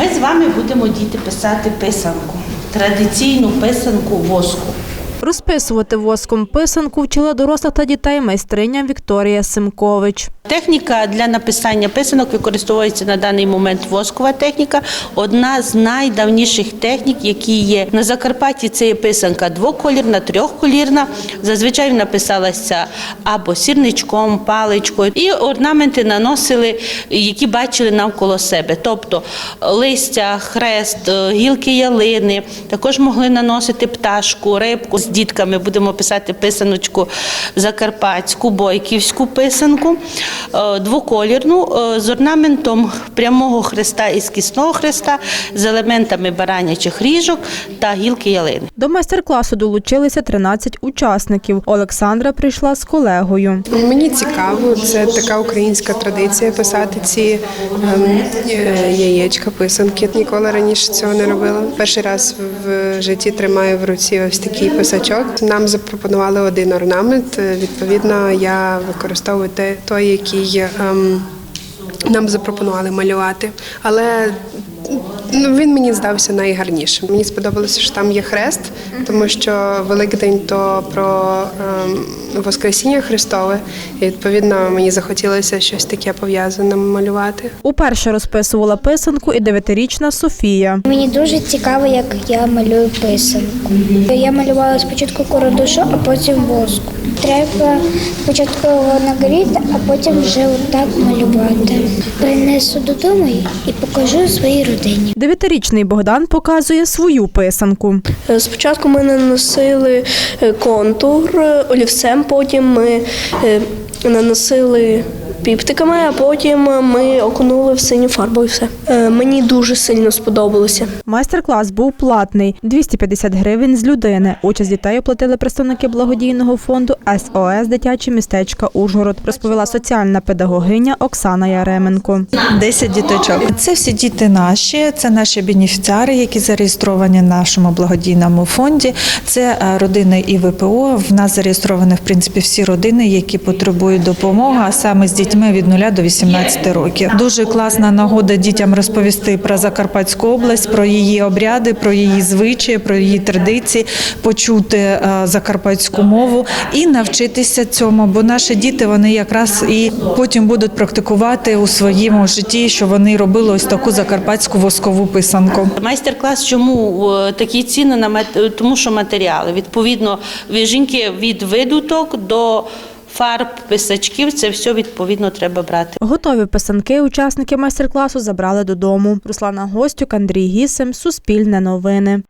Ми з вами будемо діти писати писанку, традиційну писанку воску. Розписувати воском писанку вчила дорослих та дітей майстриня Вікторія Симкович. Техніка для написання писанок використовується на даний момент воскова техніка. Одна з найдавніших технік, які є на Закарпатті. Це є писанка двоколірна, трьохколірна. Зазвичай вона писалася або сірничком, паличкою, і орнаменти наносили, які бачили навколо себе. Тобто листя, хрест, е, гілки ялини. Також могли наносити пташку, рибку дітками. Будемо писати писаночку закарпатську, бойківську писанку, е, двоколірну е, з орнаментом прямого хреста і скісного хреста, з елементами баранячих ріжок та гілки ялини. До майстер-класу долучилися 13 учасників. Олександра прийшла з колегою. Мені цікаво, це така українська традиція писати ці ем, е, яєчка, писанки. Ніколи раніше цього не робила. Перший раз в житті тримаю в руці ось такий писачок. Нам запропонували один орнамент. Відповідно, я використовую той, який ем, нам запропонували малювати. Але ну, він мені здався найгарнішим. Мені сподобалося, що там є хрест, тому що Великдень то про ем, Воскресіння Христове. І відповідно мені захотілося щось таке пов'язане малювати. Уперше розписувала писанку і дев'ятирічна Софія. Мені дуже цікаво, як я малюю писанку. Я малювала спочатку коротушу, а потім воску. Треба спочатку його нагріти, а потім вже отак малювати. Принесу додому і покажу своїй родині. Дев'ятирічний Богдан показує свою писанку. Е, Спочатку ми наносили е, контур е, олівцем, потім ми наносили піптиками, а потім ми окунули в синю фарбу і все. Е, Мені дуже сильно сподобалося. Майстер-клас був платний 250 гривень з людини. Участь дітей оплатили представники благодійного фонду СОС Дитяче містечка Ужгород, розповіла соціальна педагогиня Оксана Яременко. 10 діточок. Це всі діти наші, це наші бенефіціари, які зареєстровані в нашому благодійному фонді. Це е, родини ІВПО. В нас зареєстровані в принципі всі родини, які потребують допомоги, а саме з дітьми від 0 до 18 років. Дуже класна нагода дітям розповісти про Закарпатську область, про її обряди, про її звичаї, про її традиції, почути е, закарпатську мову і навчитися цьому. Бо наші діти вони якраз і потім будуть практикувати у своєму житті, що вони робили ось таку закарпатську воскову писанку. Майстер-клас чому е, такі ціни на тому, що матеріали. Відповідно, від жінки від видуток до фарб, писачків, це все відповідно треба брати. Готові писанки учасники майстер-класу забрали додому. Руслана Гостюк, Андрій Гісем, Суспільне новини.